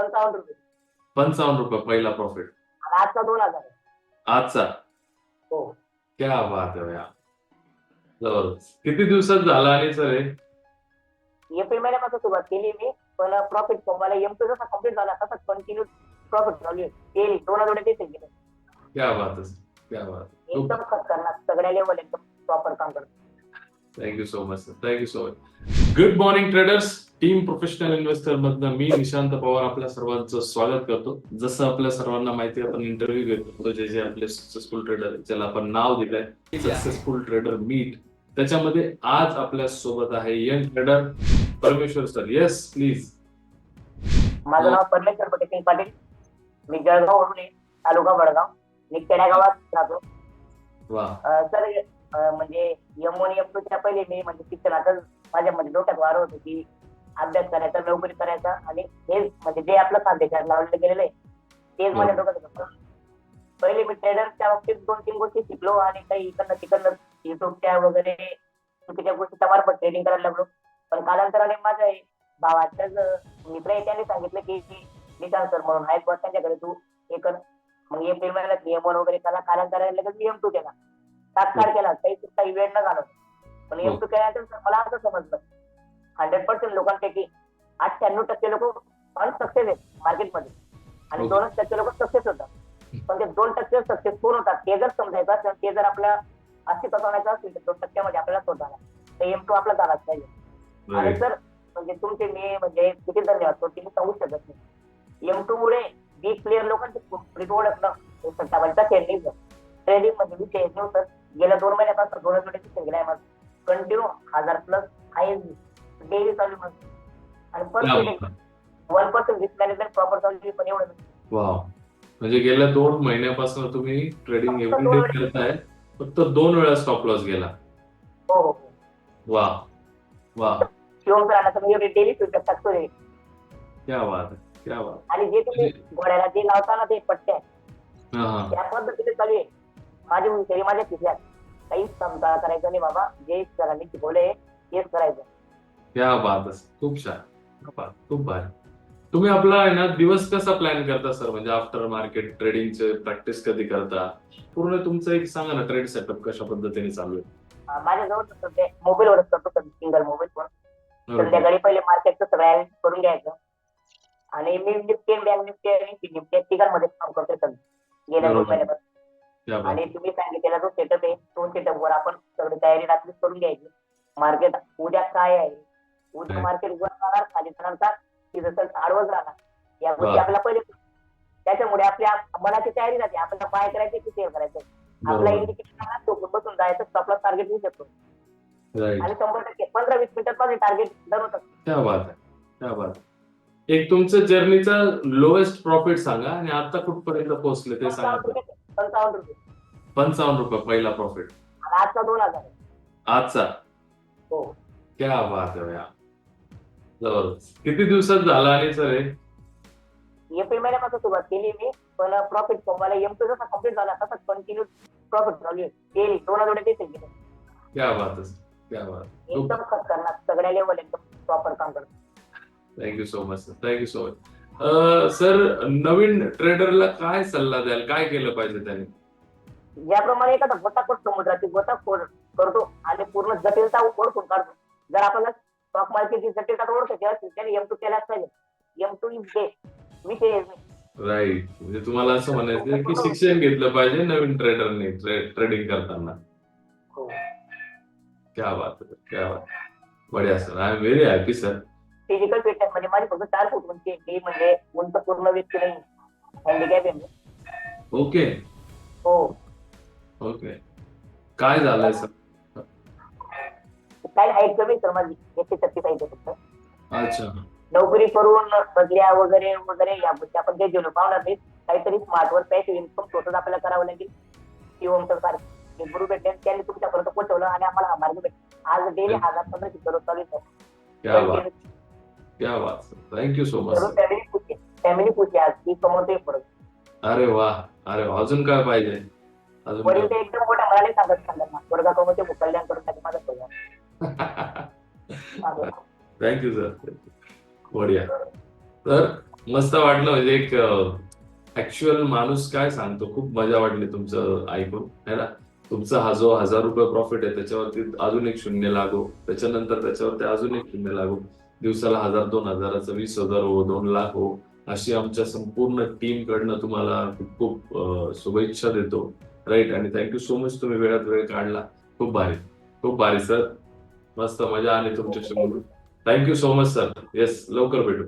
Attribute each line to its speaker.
Speaker 1: पंचावन्न रुपये.
Speaker 2: पंचावन्न रुपये पहिला प्रॉफिट
Speaker 1: आणि आजचा दोन हजार आहे.
Speaker 2: आजचा?
Speaker 1: हो.
Speaker 2: क्या बात आहे भैया. जबरदस्त. किती दिवसात झाला आणि सर हे?
Speaker 1: एप्रिल महिन्यापासून सुरुवात केली मी पण प्रॉफिट मला एम टू जसा कंप्लीट झाला तसा कंटिन्यू प्रॉफिट चालू आहे. केली. दोन आठवडे देखील गेले
Speaker 2: क्या बात आहे क्या बात
Speaker 1: एकदम खतरनाक. सगळ्या लेवल एकदम प्रॉपर काम करतो.
Speaker 2: Thank you so much sir thank you so much good morning traders team professional investor मधनं मी निशांत पवार आपल्या सर्वांचं स्वागत करतो. जसं आपल्या सर्वांना माहिती आपण इंटरव्ह्यू घेतो जे जे आपले सक्सेसफुल ट्रेडर ज्याला आपण नाव दिलंय सक्सेसफुल ट्रेडर मीट त्याच्यामध्ये आज आपल्यासोबत आहे young trader Parmeshwar sir yes please
Speaker 1: माझं नाव परमेश्वर पटेल पाटील. मी आहे तालुका वडगाव. मी खेड्यागावात राहतो.
Speaker 2: वा.
Speaker 1: अं, सर म्हणजे एम वन एम च्या पहिले मी म्हणजे शिक्षणातच माझ्या म्हणजे डोक्यात वार होतं की अभ्यास करायचा नोकरी करायचा आणि हेच म्हणजे जे आपलं खाद्याच्यात लावलं गेलेलं आहे तेच माझ्या डोक्यात होतं. पहिले मी ट्रेडरच्या बाबतीत दोन तीन गोष्टी शिकलो आणि काही इकडनं तिकडनं युट्यूबच्या वगैरे चुकीच्या गोष्टीचा मार्फत ट्रेडिंग करायला लागलो. पण कालांतराने एक भावाच्याच मित्र आहे त्यांनी सांगितलं की निशांत सर म्हणून? आहेत बस त्यांच्याकडे तू हे कर. मग एप्रिल महिन्यात एम वन वगैरे केला कालांतराने लगेच मी एम टू केला. तात्काळ केला काही काही वेळ न घालवत. पण एम टू केल्यानंतर मला असं समजलं. हंड्रेड पर्सेंट लोकांपैकी अठ्ठ्याण्णव टक्के लोक अनसक्सेस आहेत मार्केटमध्ये. आणि
Speaker 2: Okay.
Speaker 1: दोनच टक्के लोक सक्सेस होतात. पण ते दोन टक्के सक्सेसफुल होतात ते जर समजायचं असेल ते जर आपल्या अस्तित्वात आणायचं असेल तर दोन टक्क्यामध्ये आपल्याला स्वतःला तर एम टू आपला झालाच पाहिजे. आणि सर म्हणजे तुमचे मी म्हणजे किती धन्यवाद की मी सांगू शकत नाही. एम टू मुळे वीस प्लेअर लोकांचे हे सत्तावन्नचा चेन्नई ट्रेडिंगमध्ये विषय नव्हतं. गेल्या दोन महिन्यापासून दोन आठवड्याची सिंगल आहे माझं. कंटिन्यू हजार प्लस एस डेली चालू आहे माझं. आणि परत one percent risk management proper चालू आहे, पण एवढं नाही.
Speaker 2: वा म्हणजे गेल्या दोन महिन्यापासून तुम्ही ट्रेडिंग एव्हरी डे करताय फक्त दोन वेळा स्टॉप लॉस गेला.
Speaker 1: हो हो हो.
Speaker 2: वा वा
Speaker 1: शिवम सर आता मी एवढी डेली फ्युचर टाकतो रे
Speaker 2: क्या बात आहे. क्या बात.
Speaker 1: आणि जे तुम्ही गोड्याला जे लावताना ते पट्ट्या
Speaker 2: हा हा.
Speaker 1: त्या पद्धतीने चालू आहे. माझी हुशारी माझ्या खिशात. काहीच समजा करायचं नाही बाबा. जे सरांनी शिकवलंय तेच करायचं.
Speaker 2: क्या बात खूप छान. खूप भारी. तुम्ही आपला आहे ना दिवस कसा प्लॅन करता सर? म्हणजे आफ्टर मार्केट ट्रेडिंगचे प्रॅक्टिस कधी करता? पूर्ण तुमचं एक सांगा ना ट्रेड सेटअप कशा पद्धतीने चालू आहे?
Speaker 1: माझ्याजवळ ते मोबाईलवरच करतो सिंगल मोबाईल पण. संध्याकाळी पहिले मार्केटचं सगळं arrange करून घ्यायचं. आणि मी निफ्टी बँक निफ्टी आणि निफ्टी तिघांमध्ये काम करतोय गेल्या दोन. महिन्यापासून. आणि तुम्ही सांगितलेला जो सेटअप आहे तो सेटअप वर आपण सगळी तयारी रात्रीच करून घ्यायची. मार्केट उद्या काय आहे? उद्या. मार्केट वर जाणार खाली जाणार का जसं आडवच राहणार या गोष्टी. आपल्याला पहिले त्याच्यामुळे आपल्या मनाची तयारी राहते. आपल्याला काय करायचं की सेव्ह करायचं. आपला इंडिकेटर झोपून बसून जायचं. स्टॉपला टार्गेट घेऊ शकतो. आणि शंभर टक्के पंधरा वीस मिनिटात माझे टार्गेट
Speaker 2: बात आहे. एक तुमचं जर्नीचा लोएस्ट प्रॉफिट सांगा आणि आता कुठपर्यंत पोहोचले ते सांगा.
Speaker 1: पंचावन्न रुपये. पंचावन्न रुपये
Speaker 2: पहिला प्रॉफिट
Speaker 1: आणि आजचा दोन हज़ार. आहे.
Speaker 2: आजचा?
Speaker 1: हो.
Speaker 2: क्या बात आहे भैया. ज़बरदस्त. किती दिवसात झाला आणि सर हे?
Speaker 1: एप्रिल महिन्यापासून सुरुवात केली मी पण प्रॉफिट मला जसा कंप्लीट झाला तसा कंटिन्यू प्रॉफिट चालू आहे केली दोन आठवडे गेले.
Speaker 2: क्या बात आहे क्या बात
Speaker 1: एकदम खतरनाक सगळ्या लेवल एकदम प्रॉपर काम
Speaker 2: thank you so much sir thank you so much sir नवीन ट्रेडरला काय सल्ला द्याल? काय केलं पाहिजे त्याने?
Speaker 1: ज्याप्रमाणे एखादा गोताखोर समुद्राची गोताखोर करतो आणि पूर्ण जटिलता ओळखून काढतो. जर आपल्याला स्टॉक मार्केटची जटिलता ओळखायची असेल त्याने एम टू केलाच पाहिजे एम टू इज डे आहे नाही.
Speaker 2: राईट म्हणजे तुम्हाला असं म्हणायचं की शिक्षण घेतलं पाहिजे नवीन ट्रेडरने ट्रेडिंग करताना.
Speaker 1: हो.
Speaker 2: क्या बात क्या बात बढिया sir I am very happy sir
Speaker 1: physical fitness मध्ये माझी फक्त चार फूट उंची आहे. ती म्हणजे उंच पूर्ण व्यक्ती नाही. हँडिकॅप आहे मी.
Speaker 2: ओके
Speaker 1: हो.
Speaker 2: ओके काय झालंय सर
Speaker 1: काय हाईट कमी सर माझी. एकशे छत्तीस आहे फक्त.
Speaker 2: अच्छा.
Speaker 1: नोकरी करून बदल्या वगैरे वगैरे या गोष्टी आपण काही जेवलो. पावणार नाही काहीतरी स्मार्टवर पॅसिव्ह इन्कम स्वतःच आपल्याला करावं लागेल. किंवा सर सारखे गुरु भेटले. त्यांनी तुमच्यापर्यंत पोहोचवलं आणि आम्हाला हा मार्ग भेटला. आज डेली हजार पंधराशे करोड चालू आहे
Speaker 2: क्या बात
Speaker 1: sir
Speaker 2: thank you so much
Speaker 1: family आज ती परत
Speaker 2: अरे वा अरे वा अजून काय पाहिजे? अजून
Speaker 1: वडील ते एकदम मनाने सांगत कमवते कल्याण करून माझं
Speaker 2: थँक्यू सर बढिया. तर मस्त वाटलं म्हणजे एक ऍक्च्युअल माणूस काय सांगतो? खूप मजा वाटली तुमचं ऐकून है ना? तुमचा हा जो हजार रुपये प्रॉफिट आहे त्याच्यावरती अजून एक शून्य लागो. त्याच्यानंतर त्याच्यावरती अजून एक शून्य लागो. दिवसाला हजार दोन हजाराचं वीस हजार हो दोन लाख हो अशी आमच्या संपूर्ण टीम कडनं तुम्हाला खूप खूप शुभेच्छा देतो. राईट आणि थँक्यू सो मच तुम्ही वेळात वेळ काढला. खूप भारी. खूप भारी सर मस्त मजा आली तुमच्याशी बोलून thank you so much sir yes लवकर भेटू.